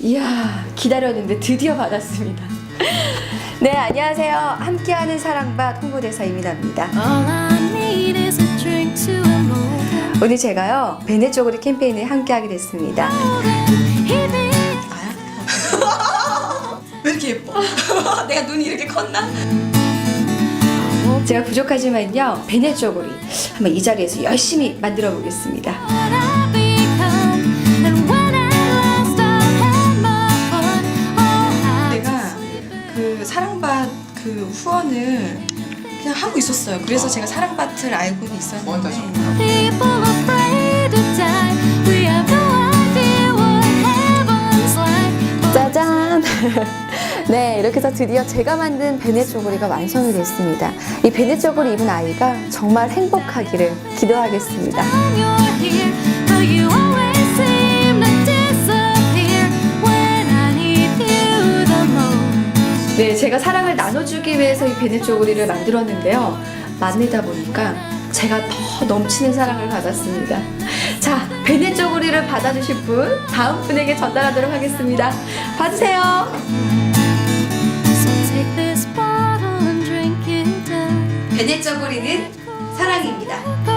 이야, 기다렸는데 드디어 받았습니다. 네, 안녕하세요. 함께하는 사랑밭 홍보대사 이민아입니다. 오늘 제가요, 베네 쪼그리 캠페인에 함께하게 됐습니다. 왜 이렇게 예뻐? 내가 눈이 이렇게 컸나? 제가 부족하지만요, 베네 쪼그리 한번 이 자리에서 열심히 만들어 보겠습니다. 내가 그 사랑밭 그 후원을 그냥 하고 있었어요. 그래서 제가 사랑밭을 알고는 있었는데 짜잔! 네, 이렇게 해서 드디어 제가 만든 베네 쪼그리가 완성이 됐습니다. 이 베네 쪼그리 입은 아이가 정말 행복하기를 기도하겠습니다. 네, 제가 사랑을 나눠주기 위해서 이 베네 쪼그리를 만들었는데요. 만들다 보니까 제가 더 넘치는 사랑을 받았습니다. 자, 베네 쪼그리를 받아주실 분, 다음 분에게 전달하도록 하겠습니다. 받으세요. 베네쳐 버리는 사랑입니다.